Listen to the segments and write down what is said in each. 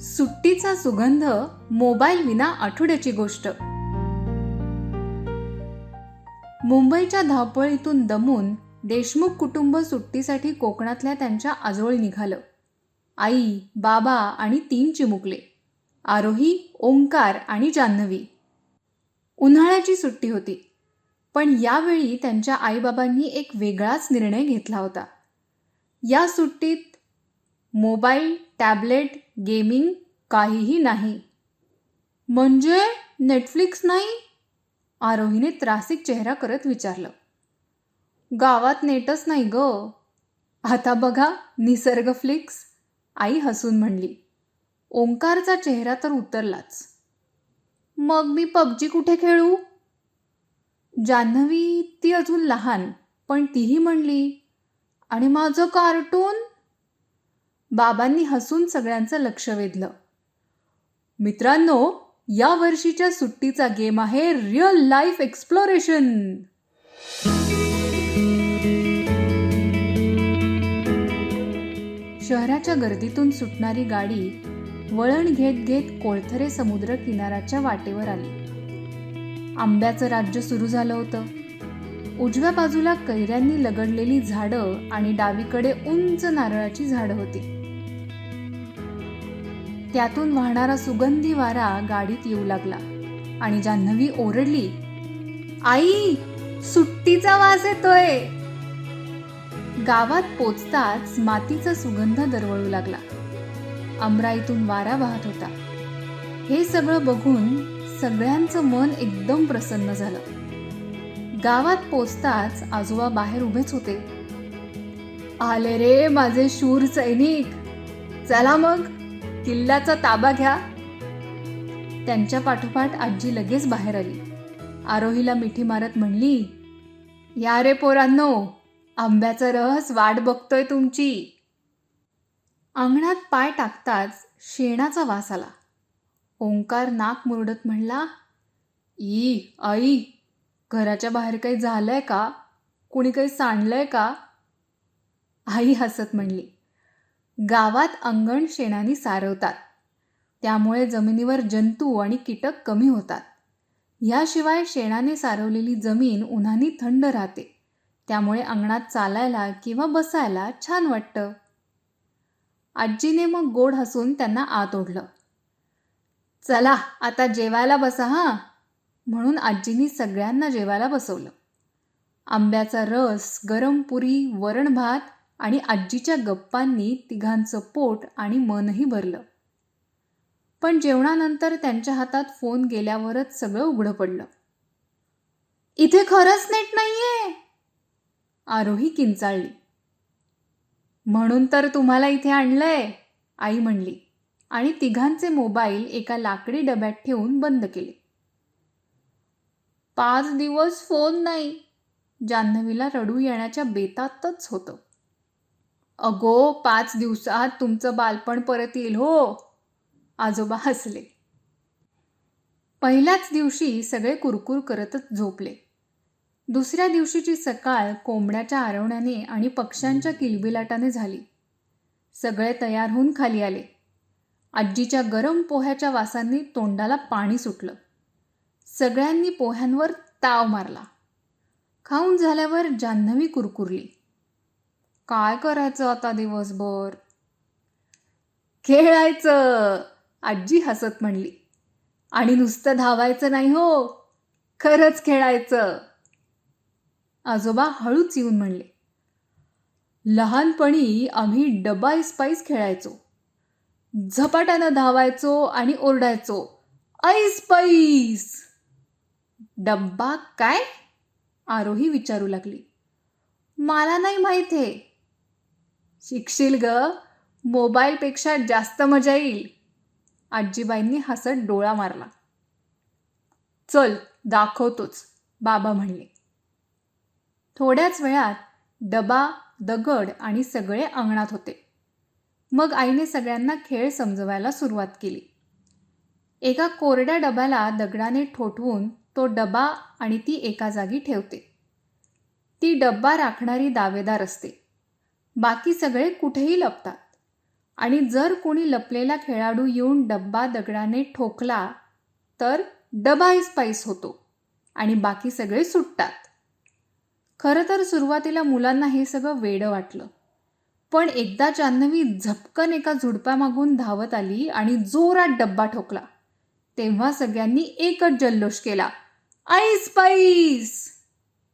सुट्टीचा सुगंध मोबाईल विना आठवड्याची गोष्ट. मुंबईच्या धावपळीतून दमून देशमुख कुटुंब सुट्टीसाठी कोकणातल्या त्यांच्या आजोळी निघालं. आई बाबा आणि तीन चिमुकले आरोही ओंकार आणि जान्हवी. उन्हाळ्याची सुट्टी होती पण यावेळी त्यांच्या आईबाबांनी एक वेगळाच निर्णय घेतला होता. या सुट्टीत मोबाईल टॅबलेट गेमिंग काहीही नाही. म्हणजे नेटफ्लिक्स नाही? आरोहीने त्रासिक चेहरा करत विचारलं. गावात नेटच नाही ग. आता बघा निसर्ग फ्लिक्स. आई हसून म्हणली. ओंकारचा चेहरा तर उतरलाच. मग मी पबजी कुठे खेळू? जान्हवी ती अजून लहान पण तीही म्हणली आणि माझं कार्टून. बाबांनी हसून सगळ्यांचं लक्ष वेधलं. मित्रांनो या वर्षीच्या सुट्टीचा गेम आहे रिअल लाईफ एक्सप्लोरेशन शहराच्या गर्दीतून सुटणारी गाडी वळण घेत घेत कोळथरे समुद्र किनाऱ्याच्या वाटेवर आली. आंब्याचं राज्य सुरू झालं होतं. उजव्या बाजूला कैऱ्यांनी लगडलेली झाडं आणि डावीकडे उंच नारळाची झाडं होती. त्यातून वाहणारा सुगंधी वारा गाडीत येऊ लागला आणि जान्हवी ओरडली आई सुट्टीचा वास येतोय. गावात पोचताच मातीचा सुगंध दरवळू लागला. अमराईतून वारा वाहत होता. हे सगळं बघून सगळ्यांचं मन एकदम प्रसन्न झालं. गावात पोचताच आजोबा बाहेर उभेच होते. आले रे माझे शूर सैनिक. चला मग किल्ल्याचा ताबा घ्या. त्यांच्या पाठोपाठ आजी लगेच बाहेर आली. आरोहीला मिठी मारत म्हणली या रे पोरांनो आंब्याचा रस वाट बघतोय तुमची. अंगणात पाय टाकताच शेणाचा वास आला. ओंकार नाक मुरडत म्हणला ई आई घराच्या बाहेर काही झालंय का? कुणी काही सांडलंय का? आई हसत म्हणली गावात अंगण शेणाने सारवतात. त्यामुळे जमिनीवर जंतू आणि कीटक कमी होतात. याशिवाय शेणाने सारवलेली जमीन उन्हाने थंड राहते. त्यामुळे अंगणात चालायला किंवा बसायला छान वाटतं. आजीने मग गोड हसून त्यांना आत ओढलं चला आता जेवायला बसा हां. म्हणून आजीनी सगळ्यांना जेवायला बसवलं. आंब्याचा रस गरम पुरी वरण भात आणि आजीच्या गप्पांनी तिघांचं पोट आणि मनही भरलं. पण जेवणानंतर त्यांच्या हातात फोन गेल्यावरच सगळं उघडं पडलं. इथे खरंच नेट नाहीये आरोही किंचाळली. म्हणून तर तुम्हाला इथे आणलंय आई म्हणली आणि तिघांचे मोबाईल एका लाकडी डब्यात ठेवून बंद केले. पाच दिवस फोन नाही. जान्हवीला रडू येण्याच्या बेतातच होतं. अगो पाच दिवसात तुमचं बालपण परत येईल हो. आजोबा हसले. पहिल्याच दिवशी सगळे कुरकुर करतच झोपले. दुसऱ्या दिवशीची सकाळ कोंबड्याच्या आरवण्याने आणि पक्ष्यांच्या किलबिलाटाने झाली. सगळे तयार होऊन खाली आले. आजीच्या गरम पोह्याच्या वासांनी तोंडाला पाणी सुटलं. सगळ्यांनी पोह्यांवर ताव मारला. खाऊन झाल्यावर जान्हवी कुरकुरली. काय करायचं आता दिवसभर? खेळायचं आजी हसत म्हणली. आणि नुसतं धावायचं नाही हो खरंच खेळायचं. आजोबा हळूच येऊन म्हणले. लहानपणी आम्ही डबा इस्पाईस खेळायचो. झपाट्यानं धावायचो आणि ओरडायचो ऐस पैस डब्बा काय? आरोही विचारू लागली. मला नाही माहीत हे. शिकशील ग. मोबाईलपेक्षा जास्त मजा येईल. आजीबाईंनी हसत डोळा मारला. चल दाखवतोच बाबा म्हणले. थोड्याच वेळात डबा दगड आणि सगळे अंगणात होते. मग आईने सगळ्यांना खेळ समजवायला सुरुवात केली. एका कोरड्या डब्याला दगडाने ठोठवून तो डबा आणि ती एका जागी ठेवते. ती डब्बा राखणारी दावेदार असते. बाकी सगळे कुठेही लपतात. आणि जर कोणी लपलेला खेळाडू येऊन डब्बा दगडाने ठोकला तर डबा इस्पाईस होतो आणि बाकी सगळे सुटतात. खरं तर सुरुवातीला मुलांना हे सगळं वेडं वाटलं. पण एकदा जान्हवी झपकन एका झुडपामागून धावत आली आणि जोरात डब्बा ठोकला. तेव्हा सगळ्यांनी एकच जल्लोष केला. आईस पाईस!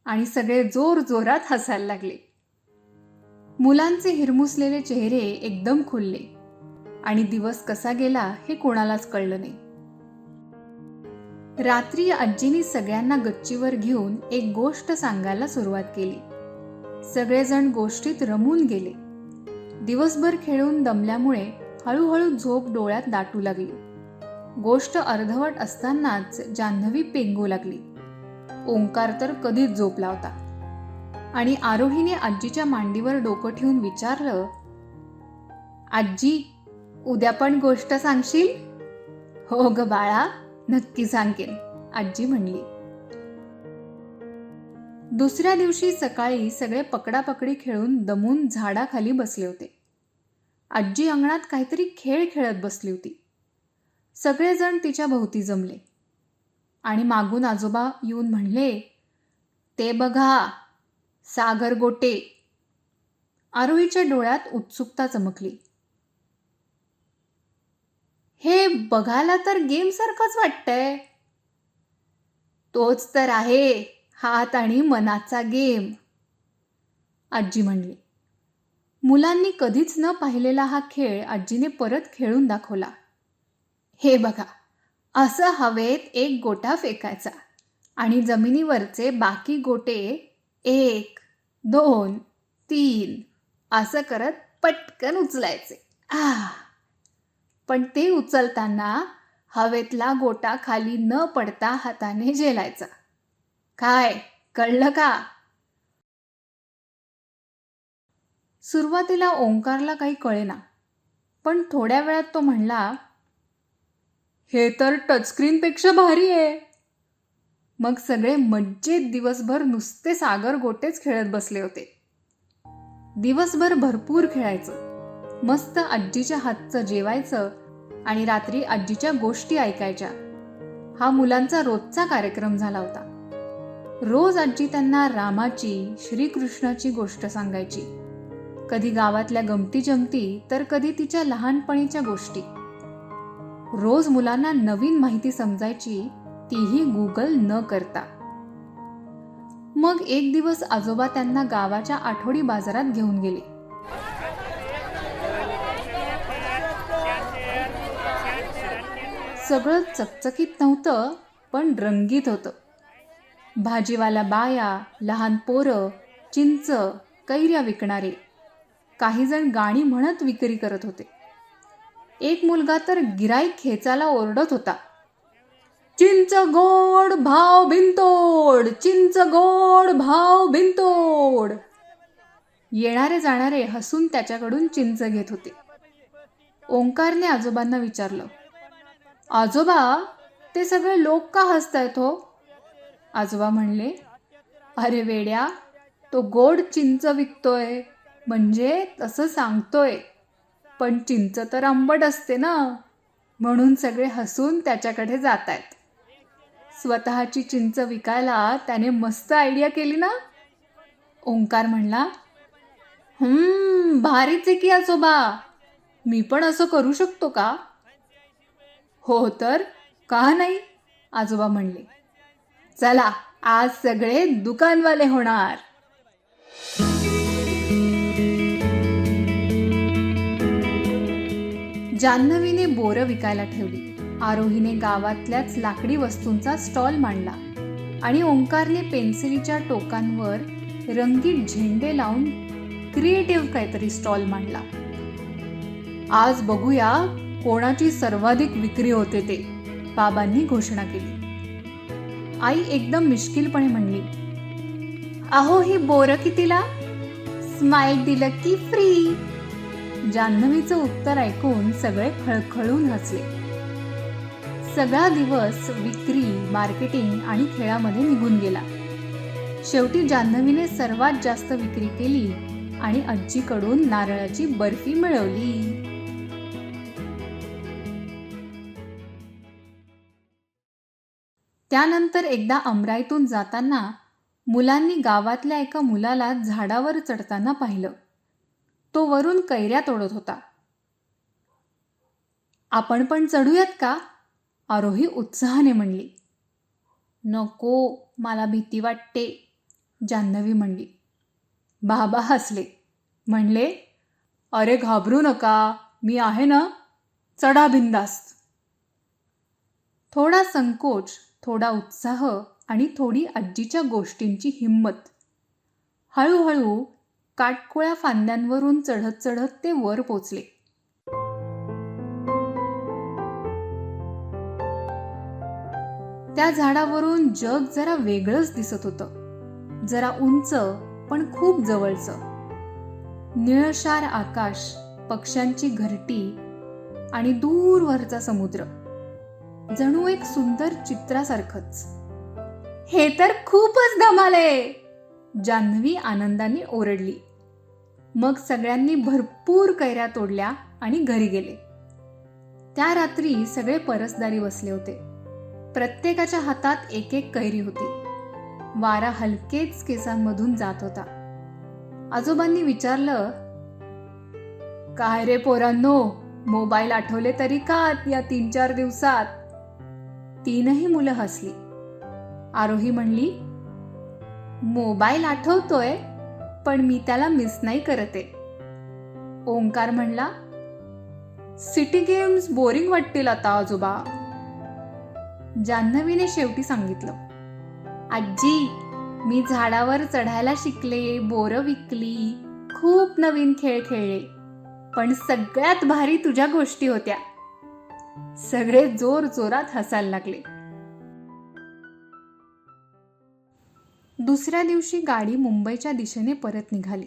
आणि सगळे जोर जोरात हसायला लागले. मुलांचे हिरमुसलेले चेहरे एकदम खुलले. आणि दिवस कसा गेला हे कोणालाच कळलं नाही. रात्री आजीनी सगळ्यांना गच्चीवर घेऊन एक गोष्ट सांगायला सुरुवात केली. सगळेजण गोष्टीत रमून गेले. दिवसभर खेळून दमल्यामुळे हळूहळू झोप डोळ्यात दाटू लागली. गोष्ट अर्धवट असतानाच जान्हवी पेंगू लागली. ओंकार तर कधीच झोपला होता आणि आरोहीने आजीच्या मांडीवर डोकं ठेवून विचारलं आजी उद्या पण गोष्ट सांगशील? हो ग बाळा नक्की सांगेन आजी म्हणली. दुसऱ्या दिवशी सकाळी सगळे पकडापकडी खेळून दमून झाडाखाली बसले होते. आजी अंगणात काहीतरी खेळ खेळत बसली होती. सगळेजण तिच्या भोवती जमले. आणि मागून आजोबा येऊन म्हणले ते बघा सागर गोटे. आरोहीच्या डोळ्यात उत्सुकता चमकली. हे बघायला तर गेम सारखंच वाटतंय. तोच तर आहे हात आणि मनाचा गेम आजी म्हणली. मुलांनी कधीच न पाहिलेला हा खेळ आजीने परत खेळून दाखवला. हे बघा असं हवेत एक गोटा फेकायचा आणि जमिनीवरचे बाकी गोटे एक दोन तीन असं करत पटकन उचलायचे. आ! पण ते उचलताना हवेतला गोटा खाली न पडता हाताने झेलायचा. काय कळलं का? सुरुवातीला ओंकारला काही कळेना पण थोड्या वेळात तो म्हणला हे तर टचस्क्रीनपेक्षा भारी आहे. मग सगळे मज्जेत दिवसभर नुसते सागर गोटेच खेळत बसले होते. दिवसभर भरपूर खेळायचं. मस्त आजीच्या हातचं जेवायचं आणि रात्री आजीच्या गोष्टी ऐकायच्या. हा मुलांचा रोजचा कार्यक्रम झाला होता. रोज आजी त्यांना रामाची श्रीकृष्णाची गोष्ट सांगायची. कधी गावातल्या गमती जमती तर कधी तिच्या लहानपणीच्या गोष्टी. रोज मुलांना नवीन माहिती समजायची तीही गुगल न करता. मग एक दिवस आजोबा त्यांना गावाच्या आठवडी बाजारात घेऊन गेले. सगळं चकचकीत नव्हतं पण रंगीत होतं. भाजीवाला बाया लहान पोरं चिंच कैऱ्या विकणारे. काही जण गाणी म्हणत विक्री करत होते. एक मुलगा तर गिराई खेचाला ओरडत होता. चिंच गोड भाव भिंतोड चिंच गोड भाव भिंतोड येणारे जाणारे हसून त्याच्याकडून चिंच घेत होते. ओंकारने आजोबांना विचारलं आजोबा ते सगळे लोक का हसतायत हो? आजोबा म्हणले अरे वेड्या तो गोड चिंच विकतोय म्हणजे तसं सांगतोय. पण चिंच तर आंबट असते ना? म्हणून सगळे हसून त्याच्याकडे जात आहेत स्वतःची चिंच विकायला त्याने मस्त आयडिया केली ना? ओंकार म्हणला हम्म भारीच आहे की आजोबा. मी पण असं करू शकतो का? हो तर का नाही? आजोबा म्हणले. चला आज सगळे दुकानवाले होणार. जान्हवीने बोरं विकायला ठेवली. आरोहीने गावातल्याच लाकडी वस्तूंचा स्टॉल मांडला आणि ओंकारने पेन्सिलीच्या टोकांवर रंगीत झेंडे लावून क्रिएटिव्ह काहीतरी स्टॉल मांडला. आज बघूया कोणाची सर्वाधिक विक्री होते ते बाबांनी घोषणा केली. आई एकदम मिश्किलपणे म्हणली अहो ही बोरं कितीला? स्माइल दिलं की फ्री. जान्हवीचं उत्तर ऐकून सगळे खळखळून हसले. सगळा दिवस विक्री मार्केटिंग आणि खेळामध्ये निघून गेला. शेवटी जान्हवीने सर्वात जास्त विक्री केली आणि आजीकडून नारळाची बर्फी मिळवली. त्यानंतर एकदा अमराईतून जाताना मुलांनी गावातल्या एका मुलाला झाडावर चढताना पाहिलं. तो वरून कैऱ्या तोडत होता. आपण पण चढूयात का? आरोही उत्साहाने म्हणली. नको मला भीती वाटते जान्हवी म्हणली. बाबा हसले. म्हणले अरे घाबरू नका मी आहे ना चढा बिंदास्त थोडा संकोच थोडा उत्साह आणि थोडी आजीच्या गोष्टींची हिंमत. हळूहळू काटकोळ्या फांद्यांवरून चढत चढत ते वर पोचले. त्या झाडावरून जग जरा वेगळंच दिसत होतं. जरा उंच पण खूप जवळचं. निळशार आकाश पक्ष्यांची घरटी आणि दूरवरचा समुद्र. जणू एक सुंदर चित्रासारखंच. हे तर खूपच धमाल आहे! जान्हवी आनंदाने ओरडली. मग सगळ्यांनी भरपूर कैऱ्या तोडल्या आणि घरी गेले. त्या रात्री सगळे परसदारी बसले होते. प्रत्येकाच्या हातात एक एक कैरी होती. वारा हलकेच केसांमधून जात होता. आजोबांनी विचारलं काय रे पोरांनो मोबाईल आठवले तरी का या तीन चार दिवसात? तीनही मुलं हसली. आरोही म्हणली मोबाईल आठवतोय पण मी त्याला मिस नाही करते. ओंकार म्हणला सिटी गेम्स बोरिंग वाटतील आता आजोबा. जान्हवीने शेवटी सांगितलं आजी मी झाडावर चढायला शिकले बोरं विकली खूप नवीन खेळ खेळले पण सगळ्यात भारी तुझ्या गोष्टी होत्या. सगळे जोर जोरात हसायला लागले. दुसऱ्या दिवशी गाडी मुंबईच्या दिशेने परत निघाली.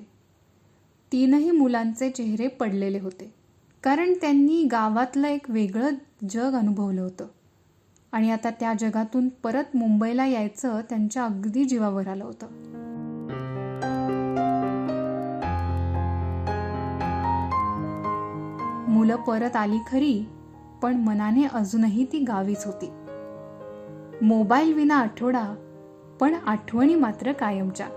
तीनही मुलांचे चेहरे पडलेले होते. कारण त्यांनी गावातलं एक वेगळं जग अनुभवलं होतं. आणि आता त्या जगातून परत मुंबईला यायचं त्यांच्या अगदी जीवावर आलं होतं. मुलं परत आली खरी पण मनाने अजूनही ती गावीच होती. मोबाईल विना आठवडा पण आठवणी मात्र कायमच्या.